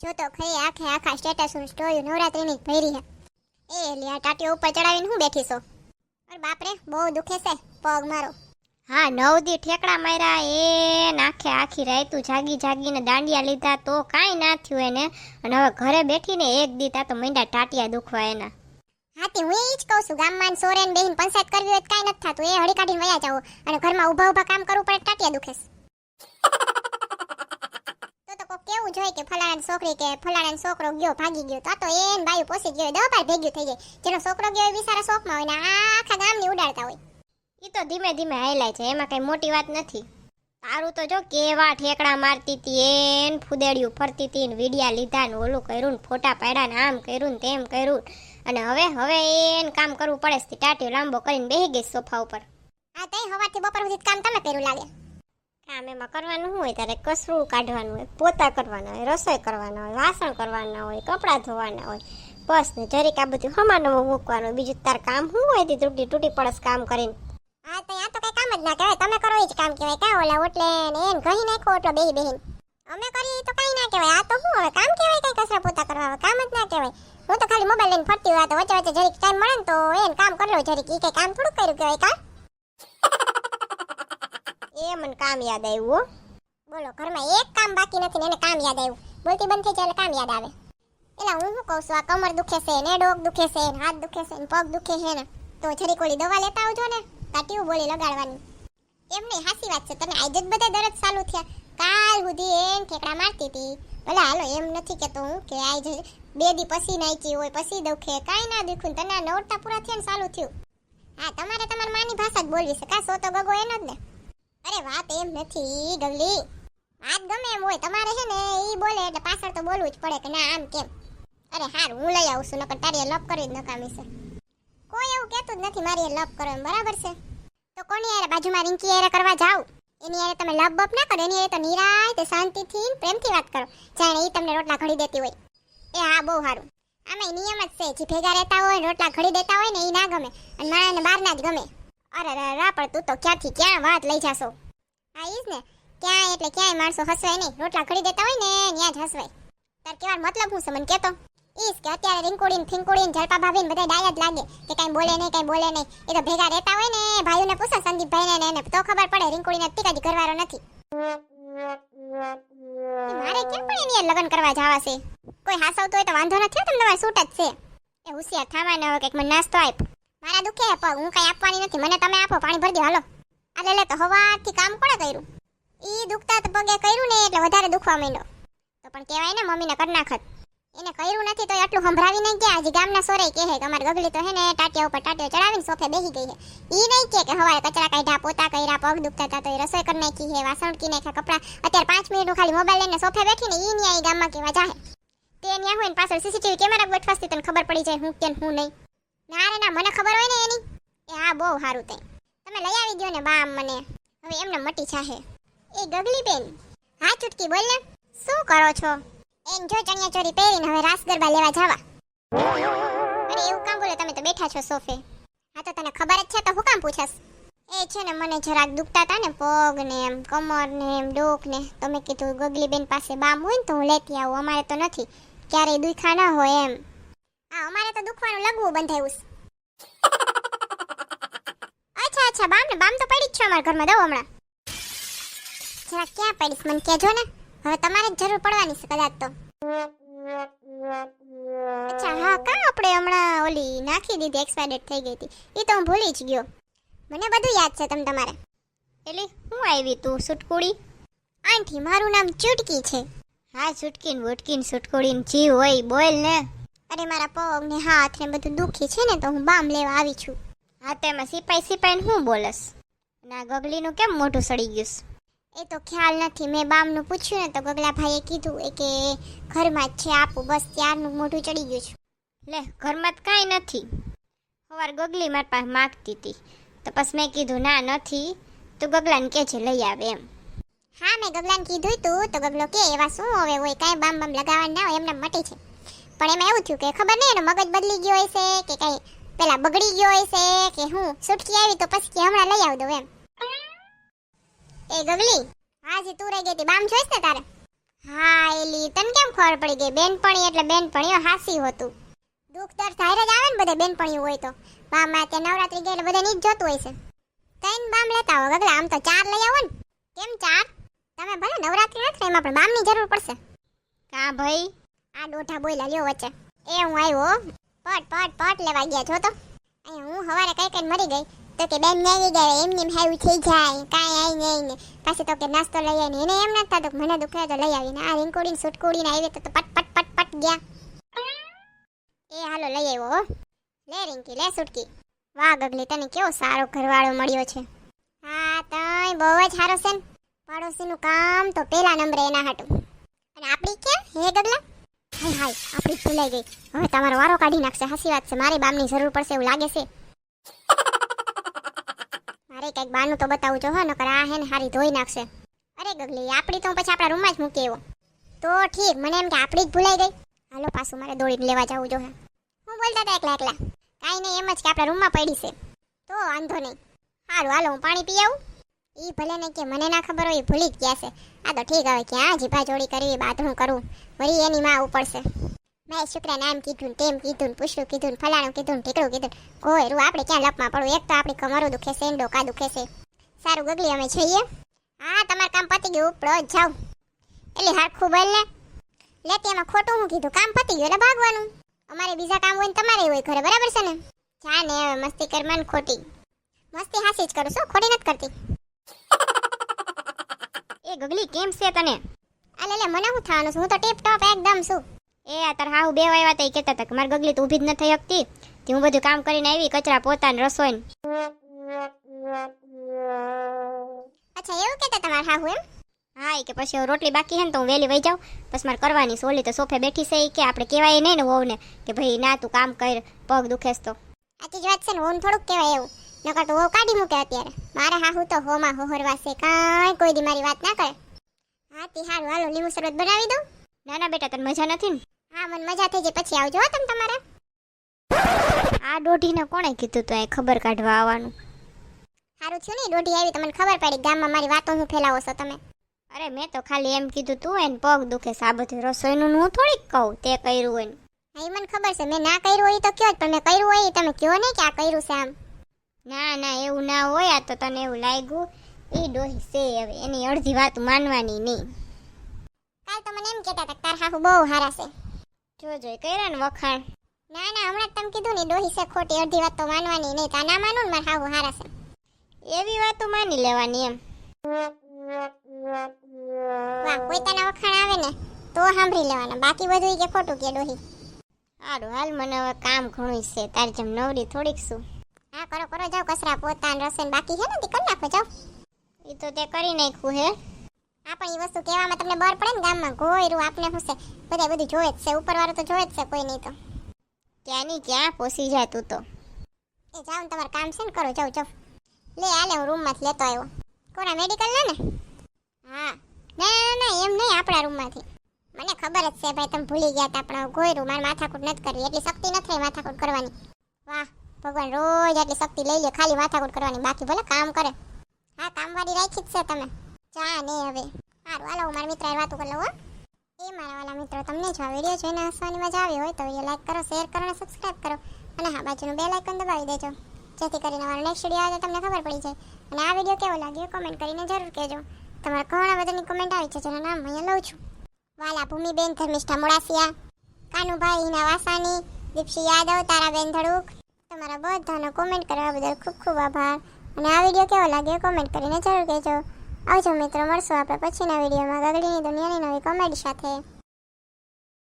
જો તો ખરી આખે આખા સ્ટેટસ હું સ્ટોરી નવરાત્રીની ભરી હે. એ લ્યા ટાટીઓ ઉપર ચડાવીને હું બેઠી છો અરે બાપરે બહુ દુખે છે પગ મારો. હા નવ દી ઠેકડા માર્યા એ નાખે આખી રાયતું જાગી જાગીને દાંડિયા લીધા તો કાંઈ ના થયું એને. અને હવે ઘરે બેઠીને એક દી તા તો મંડા ટાટિયા દુખવા એના. હાથી હું એ જ કહું છું ગામમાં સોરેન બેહીન પંચાયત કરવી હોય કાંઈ નથી થતું. એ હળી કાઢીને વયા જાવ અને ઘરમાં ઊભા ઊભા કામ કરવું પડે ટાટિયા દુખે છે. તો કેવું જોઈએ કે ફલાણા છોકરી કે ફલાણા છોકરો ગયો ભાગી ગયો તો તો એન બાયું પોસી ગયો દવા ભેગ્યું થઈ જાય. જેનો છોકરો ગયો એ બિચારા શોખમાં હોય ને આખા ગામની ઉડાડતા હોય. એ તો ધીમે ધીમે હાઈલાય છે એમાં કઈ મોટી વાત નથી. તારું તો જો કેવા ઠેકડા મારતી હતી એન ફુદેડિયું ફરતી હતી ને વિડિયા લીધા ને ઓલું કર્યું ને ફોટા પાડ્યા ને આમ કર્યું ને તેમ કર્યું. અને હવે હવે એન કામ કરવું પડે છે ટાટિયો લાંબો કરીને બેસી ગઈ સોફા ઉપર. હા તઈ હવાથી બપોર સુધી કામ તમે કર્યું લાગે. કામ એમાં કરવાનું હોય? ત્યારે કસરું કાઢવાનું હોય, પોતા કરવાના હોય, રસોઈ કરવાના હોય, વાસણ કરવાના હોય, કપડાં ધોવાના હોય, બસ ને જરીક આ બધું હમાનું મૂકવાનું. બીજું તાર કામ શું હોય તે? તૂટી તૂટી પડસ કામ કરીને. હા, તો આ તો કઈ કામ જ ના કહેવાય. તમે કરો એ જ કામ કહેવાય. કા ઓલા ઓટલે ને એને કહી નાખો ઓટલો બેહી બેહીન. અમે કરીએ તો કઈ ના કહેવાય. આ તો શું હવે? કામ કહેવાય કઈ કસરા પોતા કરવા હવે? કામ જ ના કહેવાય. હું તો ખાલી મોબાઈલ લઈને ફરતી હોય. તો વચ્ચે વચ્ચે જરીક ટાઈમ મળે ને તો એને કામ કરી લો જરીક. એ કઈ કામ થોડું કર્યું કહેવાય કા? એ મને કામ યાદ આવ્યું બોલો, ઘરમાં એક કામ બાકી નથી ને એને કામ યાદ આવ્યું. બોલતી બંધ થઈ જાય એટલે કામ યાદ આવે. એટલે હું શું કહું છું, આ કમર દુખે છે ને, ડોક દુખે છે ને, હાથ દુખે છે ને, પગ દુખે છે ને, તો જરીક કોળી દવા લેતા આવજો ને તા ટ્યુબ બોલી લગાડવાની. એમ નહીં, હાસી વાત છે. તને આજે જ બધા દરદ ચાલુ થયા. કાલ સુધી એમ ઠેકડા મારતી હતી. ભલે, હાલો, એમ નથી કેતો હું કે આજે બે દી પછી નાચી હોય, પછી દુખે. કાંઈ ના દુખ્યું તને નવરતા પૂરા થયા ને ચાલુ થયું. હા, તમારે તમારી માની ભાષા જ બોલવી છે. કાં, સો તો ગગો એનો જ ને. અરે વાત એમ નથી ગગલી. વાત ગમે એમ હોય, તમારે છે ને એ બોલે એટલે પાછળ તો બોલવું જ પડે કે ના, આમ કેમ? અરે હાર, હું લઈ આવું છું, નકર તારી લપ કરી જ નકામી છે. કોઈ એવું કહેતું જ નથી મારી લપ કરો એમ, બરાબર છે? તો કોની યારે બાજુમાં રિંકી યારે કરવા જાવ? એની યારે તમે લપ બપ ના કરો, એની યારે તો નિરાય તે શાંતિથી પ્રેમથી વાત કરો. જાણે એ તમને રોટલા ઘડી દેતી હોય. એ હા, બહુ સારું. આમાં નિયમ જ છે, જે ભેગા રહેતા હોય રોટલા ઘડી દેતા હોય ને એ ના ગમે, અને માણસને બહારના જ ગમે. અરે રે પણ તું તો ક્યાંથી ક્યાં વાત લઈ જાશો? હા ઈ ને, ક્યાંય એટલે ક્યાંય માણસો હસવાય નહીં. રોટલા ઘડી દેતા હોય ને ત્યાં જ હસવાય. તાર કેવા મતલબ હું છે, મને કહેતો ઈસ કે અત્યારે રીંકોડીને, ફીંકોડીને જળપા ભાભીને બધા ડાય જ લાગે કે કાંઈ બોલે નહીં, કાંઈ બોલે નહીં. એ તો ભેગા રહેતા હોય ને, ભાઈઓને પૂછો, સંદીપભાઈને ને એને. તો ખબર પડે, રીંકોડીને જ કરવાનો નથી. મારે કેમ પણ એની લગ્ન કરવા જવા છે? કોઈ હાસવતો હોય તો વાંધો નથી તમને તમારે સૂટ જ છે. એ હોશિયાર થવા ને હવે કંઈક મને નાસ્તો આપ મારા દુખે પગ હું કઈ આપવાની નથી. મને તમે આપો, પાણી ભરી દો, હાલો. આ લે તો હવાથી કામ કોણે કર્યું? ઈ દુખતા તો પગે કર્યું ને, એટલે વધારે દુખવા માંડ્યો. તો પણ કહેવાય ને, મમ્મીને કર નાખત. એને કર્યું નથી તો એટલું સંભળાવી નહીં ગયા. હજી ગામના સોરે કહે કે અમારી ગગલી તો હે ને, ટાટિયા ઉપર ટાટિયો ચડાવીને સોફે બેસી ગઈ છે. ઈ નહીં કે હવારે કચરા કાઢ્યા, પોતા કર્યા, પગ દુખતા હતા તો એ રસોઈ કરી નાખી છે, વાસણ ઉટકી નાખ્યા, કપડા. અત્યારે પાંચ મિનિટ ખાલી મોબાઈલ લઈને સોફે બેઠીને ઈ ન્યા ઈ ગામમાં કેવા જાહે. તે ન્યા હોય ને પાછળ સીસીટીવી કેમેરા ગોઠવાસથી તને ખબર પડી જાય હું કે હું નહીં. ના રે ના, મને ખબર હોય ને એની. એ, હા, બહુ સારું તે તમે લઈ આવી દો ને બા મને. હવે એમને મટી છાહે એ ગગલી બેન, હા, ચૂટકી, બોલ ને. શું કરો છો? એમ જો ચણિયા ચોરી પહેરીને હવે રાસ ગરબા લેવા જવા. અરે, એવું કામ બોલે, તમે તો બેઠા છો સોફે. હા, તો તને ખબર જ છે, તો હું કામ પૂછાસ એ છે ને, મને જરાક દુખતા હતા ને, પગ ને એમ, કમર ને એમ, ડોક ને. તો મેં કીધું, ગગલી બેન પાસે બામ હોય ને, તો હું લેતી આવું. અમારે તો નથી. ક્યારેય દુખા ના હોય એમ. હા, અમારે તો દુખવાનું લગવું બંધાયું અચ્છા અચ્છા, બામ ને બામ તો પડી જ છે અમારા ઘરમાં દઉં હમણાં. જરા ક્યાં પડીશ મને કહેજો ને. હવે તમારે જ જરૂર પડવાની છે કદાચ તો. અચ્છા, હા, કા આપણે હમણાં ઓલી નાખી દીધી એક્સપાયર થઈ ગઈ હતી. એ તો હું ભૂલી જ ગયો. મને બધું યાદ છે તમે તમારે. એટલે હું આવી તું, સુટકુડી? આંટી, મારું નામ ચૂટકી છે. હા, ચૂટકીન વૂટકીન સુટકુડીન જી હોય, બોલ ને. અરે મારા પગ ને હાથ ને બધું દુખી છે ને તો હું બામ લેવા આવી છું. હા તો એમાં સિપાઈ સિપાઈ હું બોલસ? ના, ગગલીનું કેમ મોઢું સડી ગયું એ તો ખ્યાલ નથી, મેં બામનું પૂછ્યું ને તો ગગલા ભાઈએ કીધું એ કે ઘરમાં જ છે આપું, બસ ત્યારનું મોઢું ચડી ગયું છે. લે, ઘરમાં તો કાંઈ નથી. સવાર ગગલી મારી પાસે માગતી હતી. તો પછી મેં કીધું, ના, નથી. તો ગગલાને કે છે, લઈ આવે એમ. હા, મેં ગગલાને કીધું તું, તો ગગલો કે, એવા શું હવે હોય? કાંઈ બામ બામ લગાવવા ના હોય, એમને મટી છે. પણ એમાં એવું થયું કે ખબર નહીં, એનો મગજ બદલી ગયો હશે કે કઈ પેલા બગડી ગયો હશે કે હું સુટકી આવી તો પછી હમણાં લઈ આવ દઉં એમ. એ ગગલી હા જે તું રહી ગઈ હતી બામ જોઈશ ને તારે? હા, એલી, તને કેમ ખબર પડી ગઈ? બેનપણી એટલે બેનપણીઓ હાસી હોતું. દુઃખ દર્દ થાય જ આવે ને બધા બેનપણીઓ હોય તો. બામાં ત્યાં નવરાત્રી ગઈ એટલે બધાને જ જોતું હોય છે. તૈન બામ લેતા હો ગગલા, આમ તો ચાર લઈ આવો ને. કેમ ચાર? તમે ભલે નવરાત્રી નથી એમાં પણ બામની જરૂર પડશે. કા ભાઈ? આ દોઢા બોયલા લ્યો વચ્ચે. એ હું આવ્યો. પટ પટ પટ લેવા ગયા છો તો. અહીંયા હું હવારે કઈ કઈ મરી ગઈ. તો કે બેન આવી ગયા, એમને એમ હેવું થઈ જાય, કાંઈ આવી નહીં. ને પાછી તો કે નાસ્તો લઈ આવીને એને એમ નથી થતું મને દુખે તો લઈ આવીને આ રીંકોડીને સુટકોડીને આવી તો પટ પટ પટ પટ ગયા. એ હાલો લઈ આવ્યો લે રિંકી, લે સુટકી. વાહ ગગલી, તને કેવો સારો ઘરવાળો મળ્યો છે. હા તય બહુ જ સારો છે પાડોશીનું કામ તો પેલા નંબરે એના હાટું. અને આપણી ક્યાં હે ગગલા? હાય હાય આપણી ભૂલાઈ ગઈ. હવે તમારો વારો કાઢી નાખશે. હાસી વાત છે. મારી બામની જરૂર પડશે એવું લાગે છે. મારે કંઈક બાનું તો બતાવું જો હો નકર આ હે ને હારી ધોઈ નાખશે. અરે ગગલી આપણી તો પછી આપણા રૂમમાં જ મૂકી એવો તો ઠીક મને એમ કે આપણી જ ભૂલાઈ ગઈ. હાલો પાછું મારે દોડીને લેવા જવું જો હું. બોલતા હતા એકલા એકલા. કાંઈ નહીં એમ જ કે આપણા રૂમમાં પડી છે. તો વાંધો નહીં. સારું હાલો હું પાણી પી આવું. એ ભલે ને કે મને ના ખબર હોય એ ભૂલી જ ગયા છે. આ તો ઠીક હવે ક્યાં જીભા જોડી કરવી બાથરૂમ કરું વળી એની માં ઉપડશે મેં શુક્રાને આમ કીધું તેમ કીધું ને પૂછડું કીધું ફલાણું કીધું ઢીકડું કીધું કોઈ રૂ, આપણે ક્યાં લપમાં પડવું? એક તો આપણી કમરો દુખે છે ડોકા દુખે છે. સારું ગગલી, અમે જોઈએ. હા, તમારું કામ પતી ગયું, ઉપડો જાઓ. એટલે હારખું બોલ ને. લેતી એમાં ખોટું હું કીધું? કામ પતી ગયું, એટલે ભાગવાનું. અમારે બીજા કામ હોય ને તમારે હોય ઘરે, બરાબર છે ને? જા ને, હવે મસ્તી કર, મન ખોટી. મસ્તી હાસી જ કરું છું, ખોટી નથી કરતી. એ ગગલી કેમ છે તને? આ લે મને હું થવાનું છે? હું તો ટીપ ટોપ એકદમ છું. એ તાર હાહુ બે વાયવા તઈ કહેતા હતા કે મારી ગગલી તો ઊભી જ ન થઈ શકતી તે હું બધું કામ કરીને આવી કચરા પોતાને રસોઈ અચ્છા એવું કહેતા તમારા હાહુ એમ? હા એ કે પછી રોટલી બાકી હે ને તો હું વહેલી વહી જાઉં. પછી મારે કરવાની સોલી તો સોફે બેઠી છે કે આપણે કહેવાય નહીં ને વહુને કે ભાઈ ના તું કામ કર પગ દુખેસ તો. આથી જ વાત છે ને હોન થોડુંક કહેવાય એવું. નકર તો હો કાઢી મૂકે અત્યારે. મારે હાહુ તો હોમાં હોહરવા છે કાંઈ કોઈ દી મારી વાત ના કરે. હા તી હારું હાલો લીંબુ શરબત બનાવી દઉં. ના ના બેટા તને મજા નથી ને? હા મને મજા થઈ જાય પછી આવજો હો તમે તમારે. આ દોઢીને કોણે કીધું તો એ ખબર કાઢવા આવવાનું? સારું થયું ને દોઢી આવી તમને ખબર પડી ગામમાં મારી વાતો હું ફેલાવો છો તમે. અરે મેં તો ખાલી એમ કીધું તું એને પગ દુખે છે આ બધી રસોઈનું ને હું થોડીક કહું તે કર્યું હોય. હા એ મને ખબર છે મેં ના કર્યું હોય તો કયો જ પણ મેં કર્યું હોય તમે કયો નહીં કે આ કર્યું છે આમ. ના ના એવું ના હોય આ તો તને એવું લાગ્યું. એ ડોહી છે હવે એની અડધી વાત માનવાની નહીં. કાલ તો મને એમ કહેતા હતા કે તાર હાહુ બહુ હારા છે. જો જોઈ કર્યા ને વખાણ. ના ના હમણાં તમે કીધું ને ડોહી છે ખોટી અડધી વાત તો માનવાની નહીં. તા ના માનું ને મારા હાહુ હારા છે. એવી વાતો માની લેવાની એમ. વાહ કોઈ તને વખાણ આવે ને તો સાંભળી લેવાના. બાકી બધું કે ખોટું કે ડોહી. સારું હાલ મને હવે કામ ઘણું છે. તારી જેમ નવરી થોડીક શું હા કરો કરો જાવ કસરા પોતાન રસન બાકી છે ને તે કરી નાખો જાવ એ તો તે કરી નાખ્યું હે. આ પણ એ વસ્તુ કહેવામાં તમને બર પડે ને ગામમાં ગોયરું આપને શું છે બધા બધું જોવે જ છે ઉપરવાળું તો જોવે જ છે કોઈ નહીં તો. ત્યાંની ક્યાં પોસી જાય તું તો. એ જાવ ને તમારું કામ છે ને કરો જાઓ જાવ લે આલે હું રૂમમાંથી લેતો આવ્યો. કોના મેડિકલ ના ને? હા. ના ના એમ નહીં આપણા રૂમમાંથી. મને ખબર જ છે ભાઈ તમે ભૂલી ગયા હતા પણ ગોયરું મારે માથાકૂટ નથી કરવી એટલી શક્તિ નથી માથાકૂટ કરવાની. વાહ. ભગવાન રોજ આટલી શક્તિ લઈ લે, ખાલી માથાકૂટ કરવાની, બાકી ભલે કામ કરે. હા, કામવાળી રાખી જ છે તમે. ચા ને હવે. સારું હાલો મારા મિત્ર વાતો કરી લઉં, હો. એ મારા વાલા મિત્રો, તમને જો આ વીડિયો જોઈને હસવાની મજા આવી હોય તો વીડિયો લાઈક કરો શેર કરો અને સબસ્ક્રાઈબ કરો. અને હા, બાજુનું બેલ આઇકન દબાવી દેજો. જેથી કરીને મારો નેક્સ્ટ વીડિયો આવે તમને ખબર પડી જાય. અને આ વીડિયો કેવો લાગ્યો કોમેન્ટ કરીને જરૂર કહેજો. તમારા ઘણા બધાની કોમેન્ટ આવી છે, જેના નામ અહીંયા લઉં છું. વાલા ભૂમિબેન ધર્મિષ્ઠા મોડાસિયા, કાનુભાઈ હિના વાસાની દીપશી યાદવ, તારાબેન ધડુક તમારા બધાનો કોમેન્ટ કરવા બદલ ખૂબ ખૂબ આભાર. અને આ વીડિયો કેવો લાગ્યો કોમેન્ટ કરીને જરૂર કહેજો. આવજો મિત્રો, મળશું આપણે પછીના વિડીયોમાં. ગગડીની દુનિયાની નવી કોમેડી સાથે.